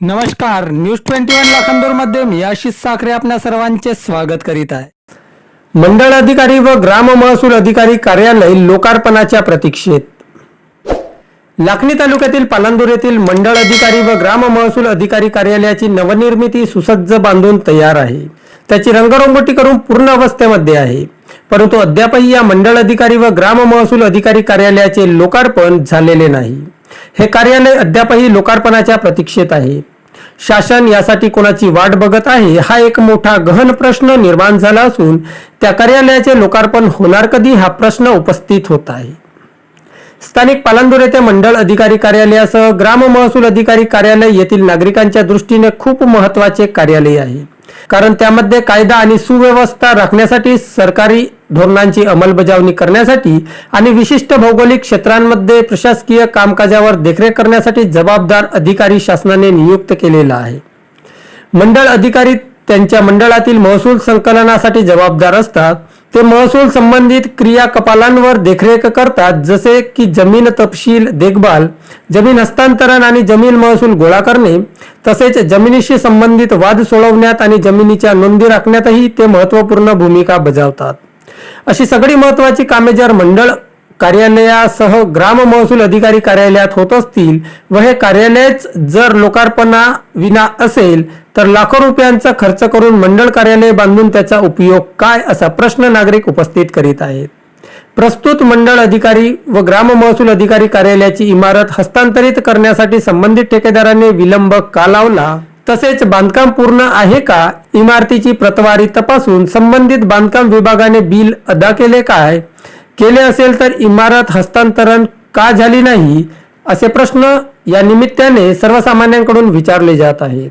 नमस्कार news twenty one लाखांदूरमध्ये मी आशिष साखरे आपल्या सर्वांचे स्वागत करीत आहे. मंडळ अधिकारी व ग्राम महसूल अधिकारी कार्यालय लोकार्पणाच्या प्रतीक्षेत. लाखणी तालुक्यातील पालांदूर येथील मंडळ अधिकारी व ग्राम महसूल अधिकारी कार्यालयाची नवनिर्मिती सुसज्ज बांधून तयार आहे. त्याची रंगरंगोटी करून पूर्ण अवस्थेमध्ये आहे. परंतु अद्यापही या मंडळ अधिकारी व ग्राम महसूल अधिकारी कार्यालयाचे लोकार्पण झालेले नाही. हे कार्यालय अद्यापही लोकार्पणाच्या प्रतीक्षेत आहे. शासन यासाठी कोणाची वाट बघत आहे हा एक मोठा गहन प्रश्न निर्माण झाला असून त्या कार्यालयाचे लोकार्पण होणार कधी हा प्रश्न उपस्थित होत आहे. स्थानिक पालांदूर येथे मंडळ अधिकारी कार्यालयासह ग्राम महसूल अधिकारी कार्यालय येथील नागरिकांच्या दृष्टीने खूप महत्त्वाचे कार्यालय आहे. कारण त्यामध्ये कायदा आणि सुव्यवस्था राखण्यासाठी सरकारी धोरणांची अंमलबजावणी करण्यासाठी आणि विशिष्ट भौगोलिक क्षेत्रांमध्ये प्रशासकीय कामकाजावर देखरेख करण्यासाठी जबाबदार अधिकारी शासनाने नियुक्त केलेला आहे. मंडळ अधिकारी त्यांच्या मंडळातील महसूल संकलनासाठी जबाबदार असतात. ते महसूल संबंधित क्रियाकपालांवर देखरेख करतात जसे की जमीन तपशील देखभाल जमीन हस्तांतरण आणि जमीन महसूल गोळा करणे तसेच जमिनीशी संबंधित वाद सोडवण्यात आणि जमिनीच्या नोंदी राखण्यातही ते महत्त्वपूर्ण भूमिका बजावतात. अशी सगळी महत्वाची कामे जर मंडळ कार्यालयासह ग्राम महसूल अधिकारी कार्यालयात होत असतील व हे कार्यालयच जर लोकार्पणा विना असेल तर लाखो रुपयांचा खर्च करून मंडळ कार्यालय बांधून त्याचा उपयोग काय असा प्रश्न नागरिक उपस्थित करीत आहेत. प्रस्तुत मंडळ अधिकारी व ग्राम महसूल अधिकारी कार्यालयाची इमारत हस्तांतरित करण्यासाठी संबंधित ठेकेदाराने विलंब का लावला? तसेच बांधकाम पूर्ण आहे का? इमारतीची प्रतवारी तपासून संबंधित बांधकाम विभागाने बिल अदा केले काय? केले असेल तर इमारत हस्तांतरण का झाली नाही? असे प्रश्न या निमित्ताने सर्वसामान्यांकडून विचारले जात आहेत.